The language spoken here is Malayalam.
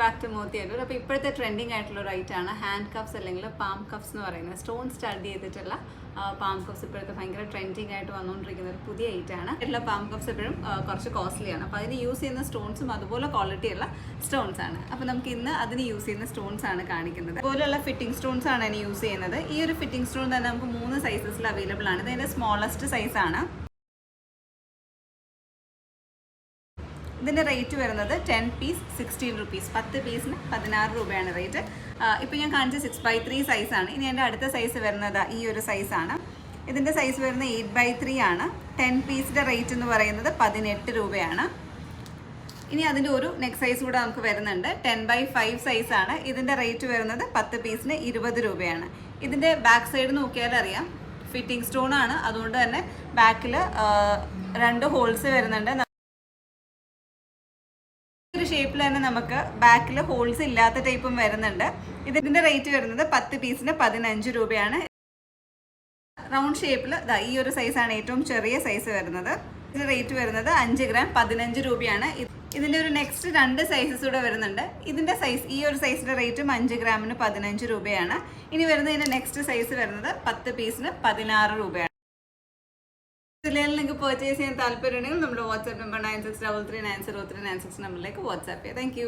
ബാക്ക് ടു മോത്തി അല്ലൂർ അപ്പോൾ ഇപ്പോഴത്തെ ട്രെൻഡിങ് ആയിട്ടുള്ള ഒരു ഐറ്റാണ് ഹാൻഡ് കഫ്സ് അല്ലെങ്കിൽ പാം കഫ്സ് എന്ന് പറയുന്നത്. സ്റ്റോൺ സ്റ്റഡ് ചെയ്തിട്ടുള്ള പാം കഫ്സ് ഇപ്പോഴത്തെ ഭയങ്കര ട്രെൻഡിങ് ആയിട്ട് വന്നുകൊണ്ടിരിക്കുന്ന ഒരു പുതിയ ഐറ്റാണ് എല്ലാ പാം കഫ്സ് എപ്പോഴും കുറച്ച് കോസ്റ്റ്ലിയാണ് അപ്പോൾ അതിന് യൂസ് ചെയ്യുന്ന സ്റ്റോൺസും അതുപോലെ ക്വാളിറ്റി ഉള്ള സ്റ്റോൺസ് ആണ്. അപ്പോൾ നമുക്ക് ഇന്ന് അതിന് യൂസ് ചെയ്യുന്ന സ്റ്റോൺസ് ആണ് കാണിക്കുന്നത്. അതുപോലെയുള്ള ഫിറ്റിംഗ് സ്റ്റോൺസ് ആണ് അതിന് യൂസ് ചെയ്യുന്നത്. ഈ ഒരു ഫിറ്റിംഗ് സ്റ്റോൺ തന്നെ നമുക്ക് മൂന്ന് സൈസസിൽ അവൈലബിൾ ആണ്. ഇതിന്റെ സ്മോളസ്റ്റ് സൈസാണ് ഇതിന്റെ റേറ്റ് വരുന്നത് ടെൻ പീസ് സിക്സ്റ്റീൻ റുപ്പീസ് പത്ത് പീസിന് പതിനാറ് രൂപയാണ് റേറ്റ് ഇപ്പോൾ ഞാൻ കാണിച്ച സിക്സ് ബൈ ത്രീ സൈസാണ് ഇനി എന്റെ അടുത്ത സൈസ് വരുന്നത് ഈ ഒരു സൈസാണ് ഇതിന്റെ സൈസ് വരുന്നത് എയ്റ്റ് ബൈ ത്രീ ആണ്. ടെൻ പീസിന്റെ റേറ്റ് എന്ന് പറയുന്നത് പതിനെട്ട് രൂപയാണ്. ഇനി അതിന്റെ ഒരു നെക്സ്റ്റ് സൈസ് കൂടെ നമുക്ക് വരുന്നുണ്ട്. ടെൻ ബൈ ഫൈവ് സൈസാണ് ഇതിന്റെ റേറ്റ് വരുന്നത് പത്ത് പീസിന് ഇരുപത് രൂപയാണ്. ഇതിന്റെ ബാക്ക് സൈഡ് നോക്കിയാൽ അറിയാം. ഫിറ്റിംഗ് സ്റ്റോൺ ആണ്. അതുകൊണ്ട് തന്നെ ബാക്കിൽ രണ്ട് ഹോൾസ് വരുന്നുണ്ട്. ഷേപ്പിൽ തന്നെ നമുക്ക് ബാക്കിൽ ഹോൾസ് ഇല്ലാത്ത ടൈപ്പും വരുന്നുണ്ട്. ഇതിന്റെ റേറ്റ് വരുന്നത് പത്ത് പീസിന് പതിനഞ്ച് രൂപയാണ്. റൗണ്ട് ഷേപ്പിൽ ഈ ഒരു സൈസാണ് ഏറ്റവും ചെറിയ സൈസ് വരുന്നത്. ഇതിന്റെ റേറ്റ് വരുന്നത് അഞ്ച് ഗ്രാം പതിനഞ്ച് രൂപയാണ്. ഇതിന്റെ ഒരു നെക്സ്റ്റ് രണ്ട് സൈസസ് കൂടെ വരുന്നുണ്ട്. ഇതിന്റെ സൈസ് ഈ ഒരു സൈസിന്റെ റേറ്റും അഞ്ച് ഗ്രാമിന് പതിനഞ്ച് രൂപയാണ്. ഇനി വരുന്നതിന്റെ നെക്സ്റ്റ് സൈസ് വരുന്നത് പത്ത് പീസിന് പതിനാറ് രൂപയാണ്. ഇതിലെല്ലാം നിങ്ങൾക്ക് പർച്ചേസ് ചെയ്യാൻ താല്പര്യമുണ്ടെങ്കിൽ നമ്മുടെ WhatsApp number nine six double three nine zero three nine six നമ്പറിലേക്ക് വാട്സ്ആപ്പ് ചെയ്യാം. Thank you